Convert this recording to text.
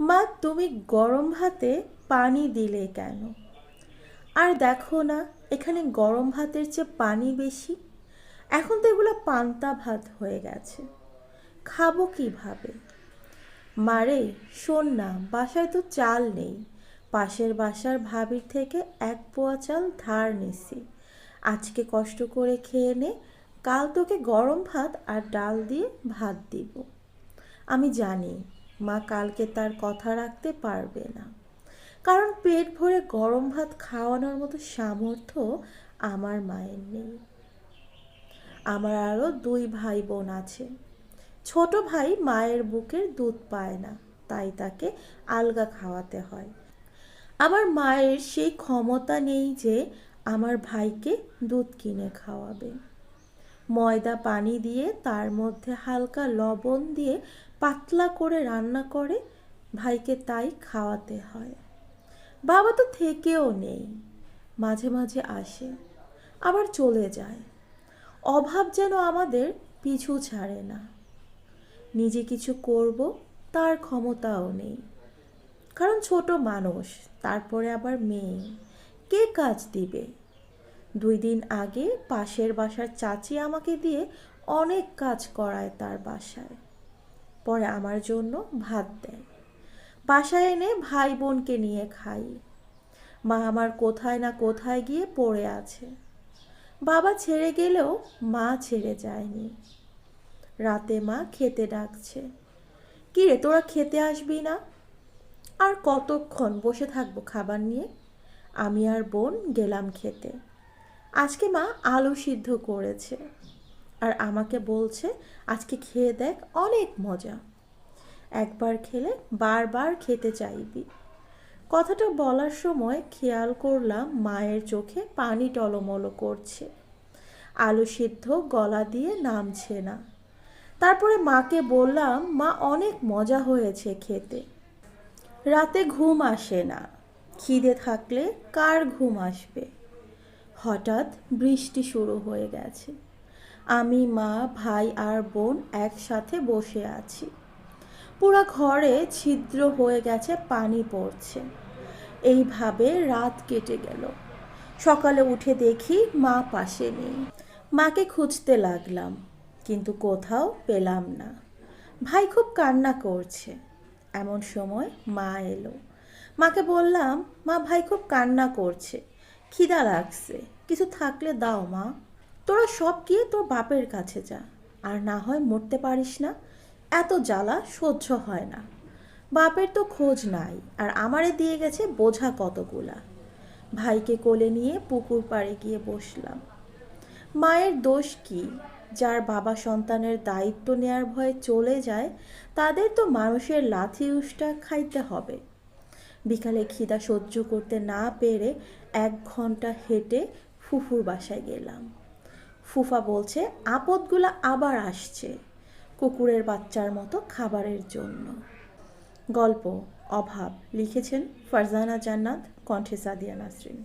মা, তুমি গরম ভাতে পানি দিলে কেন? আর দেখো না, এখানে গরম ভাতের চেয়ে পানি বেশি। এখন তো এগুলো পান্তা ভাত হয়ে গেছে। খাব কীভাবে? মারে শোন না, বাসায় তো চাল নেই। পাশের বাসার ভাবির থেকে এক পোয়া চাল ধার নিছি। আজকে কষ্ট করে খেয়ে নে, কাল তোকে গরম ভাত আর ডাল দিয়ে ভাত দিব। আমি জানি মা কালকে তার কথা রাখতে পারবে না। কারণ পেট ভরে গরম ভাত খাওয়ানোর মতো সামর্থ্য আমার মায়ের নেই। আমার আরও দুই ভাই বোন আছে। ছোট ভাই মায়ের বুকের দুধ পায় না, তাই তাকে আলগা খাওয়াতে হয়। আমার মায়ের সেই ক্ষমতা নেই যে আমার ভাইকে দুধ কিনে খাওয়াবে। ময়দা, পানি দিয়ে তার মধ্যে হালকা লবণ দিয়ে পাতলা করে রান্না করে ভাইকে তাই খাওয়াতে হয়। বাবা তো থেকেও নেই, মাঝে মাঝে আসে, আবার চলে যায়। অভাব যেন আমাদের পিছু ছাড়ে না। নিজে কিছু করব, তার ক্ষমতাও নেই। কারণ ছোট মানুষ, তারপরে আবার মেয়ে। কে কাজ দিবে? দুই দিন আগে পাশের বাসার চাচি আমাকে দিয়ে অনেক কাজ করায় তার বাসায়। পরে আমার জন্য ভাত দেয়। বাসায় এনে ভাই বোনকে নিয়ে খাই। মা আমার কোথায় না কোথায় গিয়ে পড়ে আছে। বাবা ছেড়ে গেলেও মা ছেড়ে যায়নি। রাতে মা খেতে ডাকছে। কি রে, তোরা খেতে আসবি না? আর কতক্ষণ বসে থাকব খাবার নিয়ে? আমি আর বোন গেলাম খেতে। আজকে মা আলু সিদ্ধ করেছে। আর আমাকে বলছে, আজকে খেয়ে দেখ অনেক মজা। একবার খেলে বারবার খেতে চাইবি। কথাটা বলার সময় খেয়াল করলাম মায়ের চোখে পানি টলমলো করছে। আলু সিদ্ধ গলা দিয়ে নামছে না। তারপরে মাকে বললাম, মা, অনেক মজা হয়েছে খেতে। রাতে ঘুম আসে না। খিদে থাকলে কার ঘুম আসবে? হঠাৎ বৃষ্টি শুরু হয়ে গেছে। আমি, মা, ভাই আর বোন একসাথে বসে আছি। পুরো ঘরে ছিদ্র হয়ে গেছে, পানি পড়ছে। এইভাবে রাত কেটে গেল। সকালে উঠে দেখি মা পাশে নেই। মাকে খুঁজতে লাগলাম, কিন্তু কোথাও পেলাম না। ভাই খুব কান্না করছে। এমন সময় মা এলো। মাকে বললাম, মা, ভাই খুব কান্না করছে। খিদা লাগছে। কিছু থাকলে দাও, মা। তোরা সব গিয়ে তোর বাপের কাছে যা। আর না হয় মরতে পারিস না। এত জ্বালা সহ্য হয় না। বাপের তো খোঁজ নাই, আর আমারে দিয়ে গেছে বোঝা কতগুলা। ভাইকে কোলে নিয়ে পুকুর পাড়ে গিয়ে বসলাম। মায়ের দোষ কি? যার বাবা সন্তানের দায়িত্ব নেয়ার ভয়ে চলে যায়, তাদের তো মানুষের লাথি উষ্টা খাইতে হবে। বিকালে খিদা সহ্য করতে না পেরে এক ঘণ্টা হেঁটে ফুফুর বাসায় গেলাম। ফুফা বলছে, আপদগুলো আবার আসছে কুকুরের বাচ্চার মতো খাবারের জন্য। গল্প, অভাব, লিখেছেন ফারজানা জান্নাত, কণ্ঠে সাদিয়া নাসরিন।